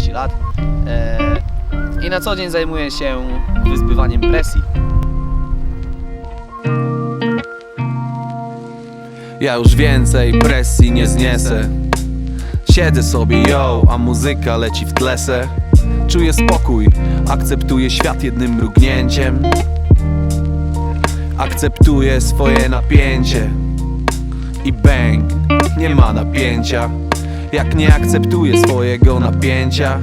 30 lat e, i na co dzień zajmuję się wyzbywaniem presji. Ja już więcej presji nie zniesę. Siedzę sobie, yo, a muzyka leci w tle se Czuję spokój, akceptuję świat jednym mrugnięciem. Akceptuję swoje napięcie I bang, nie ma napięcia Jak nie akceptuję swojego napięcia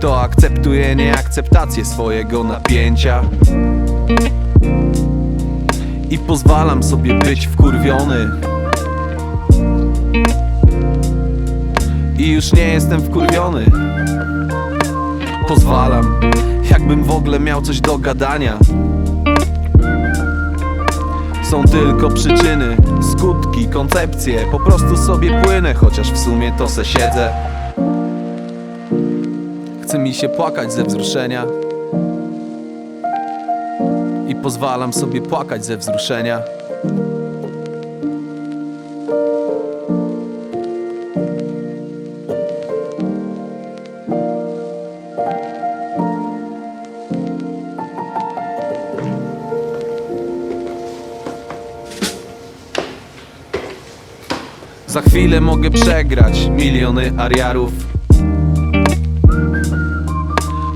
To akceptuję nieakceptację swojego napięcia. I pozwalam sobie być wkurwiony. I już nie jestem wkurwiony. Pozwalam, jakbym w ogóle miał coś do gadania Są tylko przyczyny, skutki, koncepcje. Po prostu sobie płynę, chociaż w sumie to se siedzę. Chce mi się płakać ze wzruszenia. I pozwalam sobie płakać ze wzruszenia Za chwilę mogę przegrać miliony ariarów.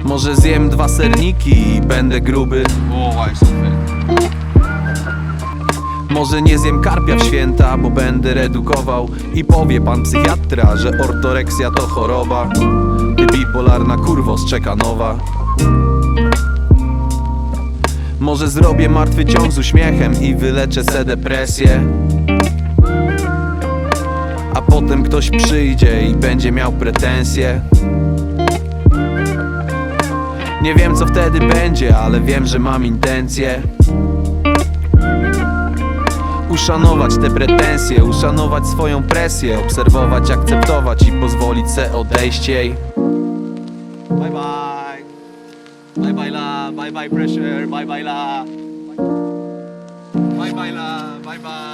Może zjem dwa serniki i będę gruby. Może nie zjem karpia w święta, bo będę redukował. I powie pan psychiatra, że ortoreksja to choroba. Ty bipolarna kurwo czeka nowa. Może zrobię martwy ciąg z uśmiechem i wyleczę se depresję a potem ktoś przyjdzie i będzie miał pretensje Nie wiem co wtedy będzie, ale wiem, że mam intencje Uszanować te pretensje, uszanować swoją presję Obserwować, akceptować i pozwolić se odejść jej Bye bye. Bye bye la, bye bye pressure, bye bye la. Bye bye la, bye bye,